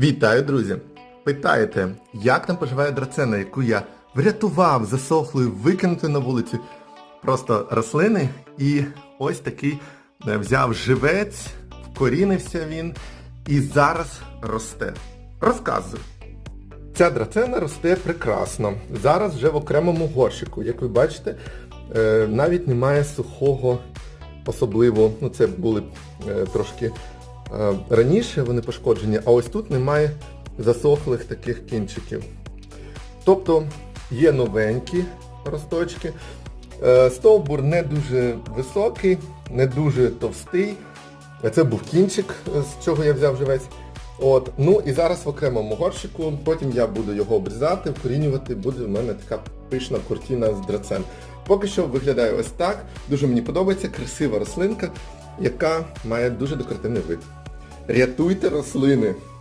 Вітаю, друзі! Питаєте, як там поживає драцена, яку я врятував засохлою, викинутою на вулицю просто рослини. І ось такий е, взяв живець, вкорінився він і зараз росте. Розказую. Ця драцена росте прекрасно. Зараз вже в окремому горщику. Як ви бачите, е, навіть немає сухого особливо, ну це були е, трошки раніше вони пошкоджені, а ось тут немає засохлих таких кінчиків. Тобто є новенькі росточки. Е, Стовбур не дуже високий, не дуже товстий. Це був кінчик, е, з чого я взяв живець. От. Ну і зараз в окремому горщику, потім я буду його обрізати, вкорінювати, буде в мене така пишна куртина з драцен. Поки що виглядає ось так. Дуже мені подобається красива рослинка, яка має дуже декоративний вид. Рятуйте рослини!